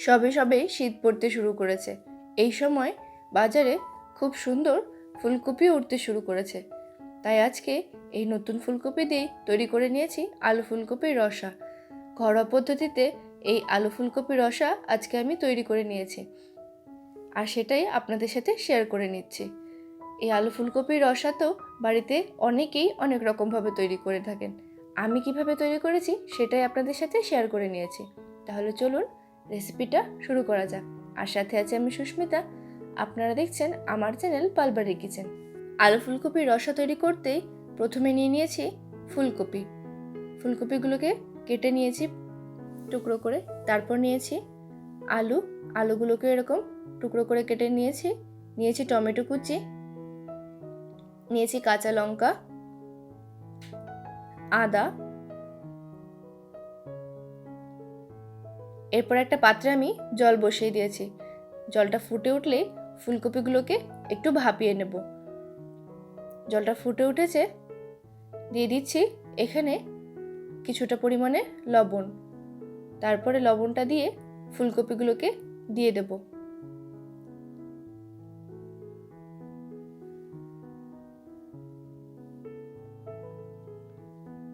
সবে সবে শীত পড়তে শুরু করেছে। এই সময় বাজারে খুব সুন্দর ফুলকপি উঠতে শুরু করেছে। তাই আজকে এই নতুন ফুলকপি দিয়ে তৈরি করে নিয়েছি আলু ফুলকপির রসা। ঘরোয়া পদ্ধতিতে এই আলু ফুলকপির রসা আজকে আমি তৈরি করে নিয়েছি। আর সেটাই আপনাদের সাথে শেয়ার করে নিচ্ছি। এই আলু ফুলকপির রসা তো বাড়িতে অনেকেই অনেক রকমভাবে তৈরি করে থাকেন। আমি কীভাবে তৈরি করেছি সেটাই আপনাদের সাথে শেয়ার করে নিয়েছি। তাহলে চলুন রেসিপিটা শুরু করা যাক। আর সাথে আছে আমি সুস্মিতা। আপনারা দেখছেন আমার চ্যানেল পালবাড়ি কিচেন। আলু ফুলকপির রসা তৈরি করতেই প্রথমে নিয়ে নিয়েছি ফুলকপি। ফুলকপিগুলোকে কেটে নিয়েছি টুকরো করে। তারপর নিয়েছি আলু। আলুগুলোকে এরকম টুকরো করে কেটে নিয়েছি। নিয়েছি টমেটো কুচি। নিয়েছি কাঁচা লঙ্কা। আদা। এরপর একটা পাত্রে আমি জল বসিয়ে দিয়েছি। জলটা ফুটে উঠলে ফুলকপিগুলোকে একটু ভাপিয়ে নেব। জলটা ফুটে উঠেছে, দিয়ে দিচ্ছি এখানে কিছুটা পরিমাণে লবণ। তারপরে লবণটা দিয়ে ফুলকপিগুলোকে দিয়ে দেব।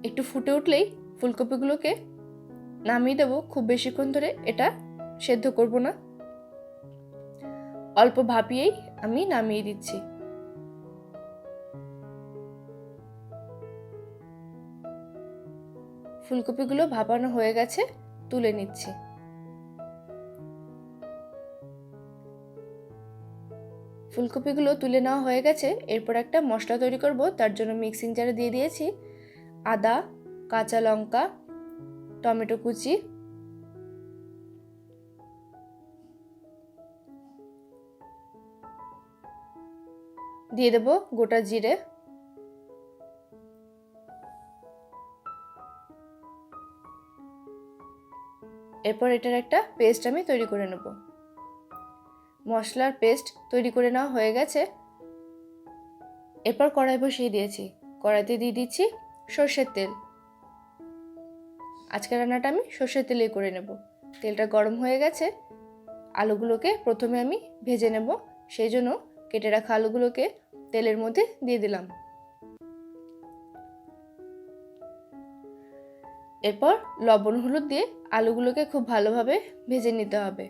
একটু ফুটে উঠলেই ফুলকপিগুলোকে নামিয়ে দেবো, খুব বেশিক্ষণ ধরে এটা সেদ্ধ করব না। অল্প ভাপিয়েই আমি নামিয়ে দিচ্ছি। ফুলকপিগুলো ভাপানো হয়ে গেছে, তুলে নিচ্ছি। ফুলকপিগুলো তুলে নেওয়া হয়ে গেছে, এরপর একটা মশলা তৈরি করব, তার জন্য মিক্সিং জারে দিয়ে দিয়েছি আদা, কাঁচা লঙ্কা টমেটো কুচি। দিয়ে দেব গোটা জিরে। এরপর এটার একটা পেস্ট আমি তৈরি করে নেব। মশলার পেস্ট তৈরি করে নেওয়া হয়ে গেছে। এরপর কড়াই বসিয়ে দিয়েছি। কড়াইতে দিয়ে দিচ্ছি সর্ষের তেল। আজকের রান্নাটা আমি সর্ষের তেলেই করে নেব। তেলটা গরম হয়ে গেছে। আলুগুলোকে প্রথমে আমি ভেজে নেব। সেই জন্য কেটে রাখা আলুগুলোকে তেলের মধ্যে দিয়ে দিলাম। এরপর লবণ হলুদ দিয়ে আলুগুলোকে খুব ভালোভাবে ভেজে নিতে হবে।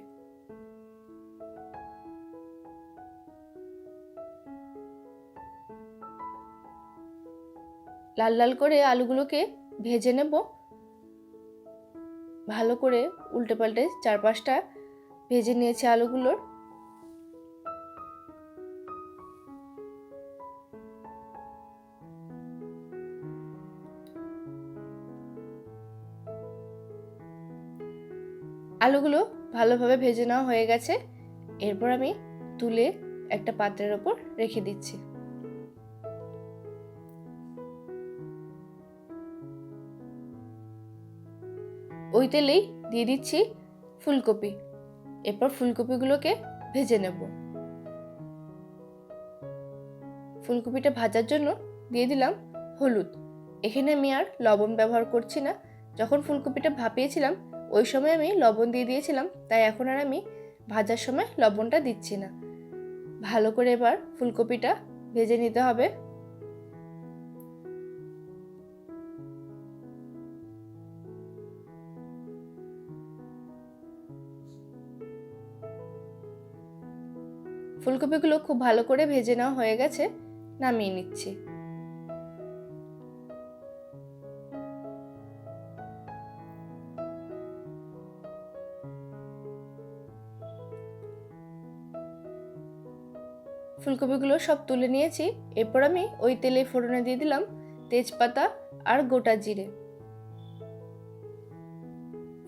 লাল লাল করে আলুগুলোকে ভেজে নেব। ভালো করে উল্টে পাল্টে চার পাঁচটা ভেজে নিয়েছে আলুগুলোর। আলুগুলো ভালোভাবে ভেজে নেওয়া হয়ে গেছে। এরপর আমি তুলে একটা পাত্রের ওপর রেখে দিচ্ছি। ওই তেলেই দিয়ে দিচ্ছি ফুলকপি। এরপর ফুলকপিগুলোকে ভেজে নেব। ফুলকপিটা ভাজার জন্য দিয়ে দিলাম হলুদ। এখানে আমি আর লবণ ব্যবহার করছি না। যখন ফুলকপিটা ভাপিয়েছিলাম, ওই সময় আমি লবণ দিয়ে দিয়েছিলাম, তাই এখন আর আমি ভাজার সময় লবণটা দিচ্ছি না। ভালো করে এবার ফুলকপিটা ভেজে নিতে হবে। ফুলকপিগুলো খুব ভালো করে ভেজে নেওয়া হয়ে গেছে, নামিয়ে নিচ্ছি। ফুলকপিগুলো সব তুলে নিয়েছি, এরপর আমি ওই তেলে ফোড়নে দিয়ে দিলাম তেজপাতা আর গোটা জিরে।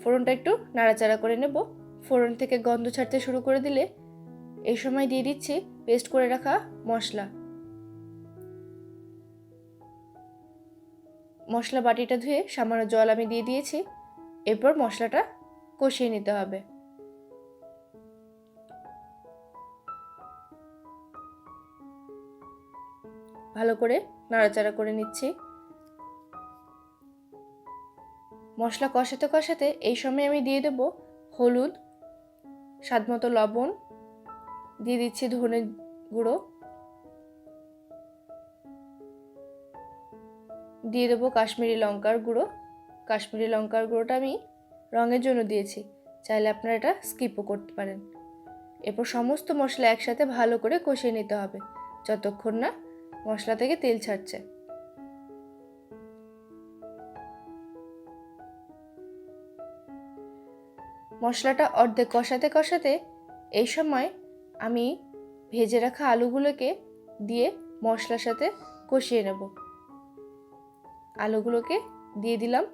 ফোড়নটা একটু নাড়াচাড়া করে নেব। ফোড়ন থেকে গন্ধ ছাড়তে শুরু করে দিলে এই সময় দিয়ে দিচ্ছি পেস্ট করে রাখা মশলা। মশলা বাটিটা ধুয়ে সামান্য জল আমি দিয়ে দিয়েছি। এরপর মশলাটা কষিয়ে নিতে হবে। ভালো করে নাড়াচাড়া করে নিচ্ছি। মশলা কষাতে কষাতে এই সময় আমি দিয়ে দেব হলুদ স্বাদ মতো লবণ দিয়ে দিচ্ছি ধনে গুঁড়ো। দিয়ে দেবো কাশ্মীরি লঙ্কার গুঁড়ো। কাশ্মীরি লঙ্কার গুঁড়োটা আমি রঙের জন্য দিয়েছি। চাইলে আপনারা এটা স্কিপও করতে পারেন। এরপর সমস্ত মশলা একসাথে ভালো করে কষিয়ে নিতে হবে, যতক্ষণ না মশলা থেকে তেল ছাড়ছে। মশলাটা অর্ধেক কষাতে কষাতে এই সময় আমি ভেজে রাখা আলুগুলোকে দিয়ে মশলার সাথে কষিয়ে নেব। আলুগুলোকে দিয়ে দিলাম।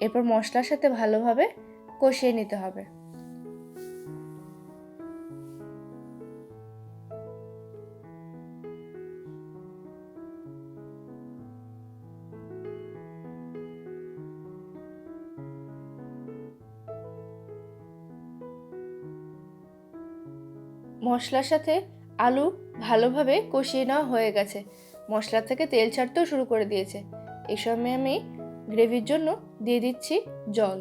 এরপর মশলার সাথে ভালোভাবে কষিয়ে নিতে হবে। মশলার সাথে আলু ভালোভাবে কষিয়ে নেওয়া হয়ে গেছে। মশলা থেকে তেল ছাড়তেও শুরু করে দিয়েছে। এই সময় আমি গ্রেভির জন্য দিয়ে দিচ্ছি জল।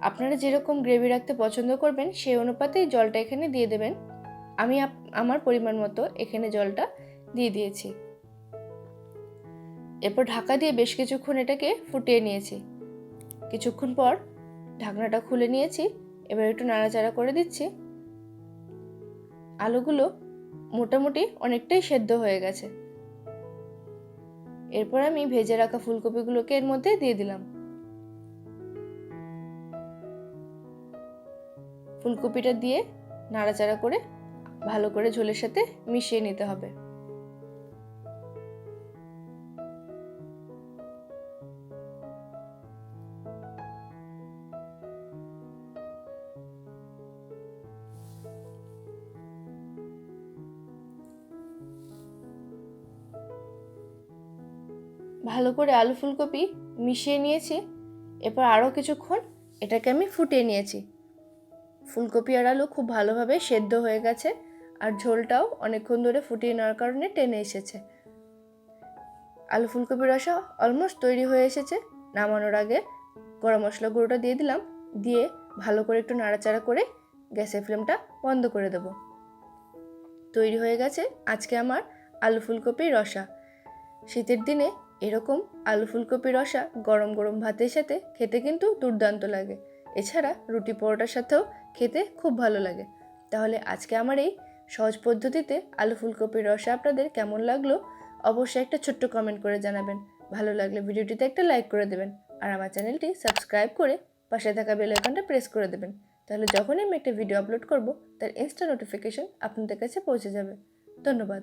আপনারা যেরকম গ্রেভি রাখতে পছন্দ করবেন, সেই অনুপাতেই জলটা এখানে দিয়ে দেবেন। আমি আমার পরিমাণ মতো এখানে জলটা দিয়ে দিয়েছি। এরপর ঢাকা দিয়ে বেশ কিছুক্ষণ এটাকে ফুটিয়ে নিয়েছি। কিছুক্ষণ পর ঢাকনাটা খুলে নিয়েছি। এবার একটু নাড়াচাড়া করে দিচ্ছি। আলুগুলো মোটামুটি অনেকটাই সেদ্ধ হয়ে গেছে। এরপর আমি ভেজে রাখা ফুলকপিগুলোকে এর মধ্যে দিয়ে দিলাম। ফুলকপিটা দিয়ে নাড়াচাড়া করে ভালো করে ঝোলের সাথে মিশিয়ে নিতে হবে। ভালো করে আলু ফুলকপি মিশিয়ে নিয়েছি। এরপর আরও কিছুক্ষণ এটাকে আমি ফুটিয়ে নিয়েছি। ফুলকপি আর আলু খুব ভালোভাবে সেদ্ধ হয়ে গেছে আর ঝোলটাও অনেকক্ষণ ধরে ফুটিয়ে নেওয়ার কারণে টেনে এসেছে। আলু ফুলকপির রসা অলমোস্ট তৈরি হয়ে এসেছে। নামানোর আগে গরম মশলা গুঁড়োটা দিয়ে দিলাম। দিয়ে ভালো করে একটু নাড়াচাড়া করে গ্যাসের ফ্লেমটা বন্ধ করে দেব। তৈরি হয়ে গেছে আজকে আমার আলু ফুলকপির রসা। শীতের দিনে এরকম আলু ফুলকপি রসা গরম গরম ভাতের সাথে খেতে কিন্তু দুর্দান্ত লাগে। এছাড়া রুটি পরোটার সাথেও খেতে খুব ভালো লাগে। তাহলে আজকে আমার এই সহজ পদ্ধতিতে আলু ফুলকপির রসা আপনাদের কেমন লাগল অবশ্যই একটা ছোট্ট কমেন্ট করে জানাবেন। ভালো লাগলে ভিডিওটিতে একটা লাইক করে দেবেন আর আমার চ্যানেলটি সাবস্ক্রাইব করে পাশে থাকা বেল আইকনটা প্রেস করে দেবেন। তাহলে যখনই আমি একটা ভিডিও আপলোড করব, তার ইনস্টা নোটিফিকেশন আপনাদের কাছে পৌঁছে যাবে। ধন্যবাদ।